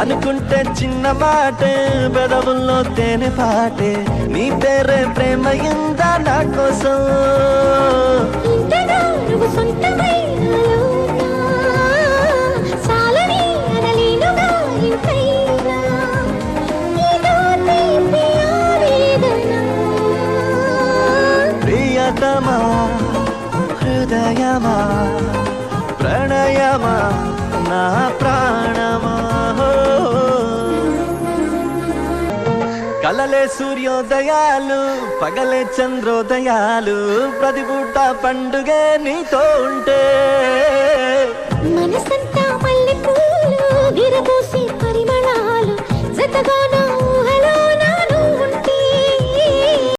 అనుకుంటే చిన్న మాట పెదవుల్లో తేనె పాటే. నీ పేరే ప్రేమ ఇందా నా కోసం. ప్రియతమా హృదయమా? హృదయమా నా ప్రాణమా హో. కలలే సూర్యోదయాలు పగలే చంద్రోదయాలు ప్రతి పూట పండుగే నీతో ఉంటే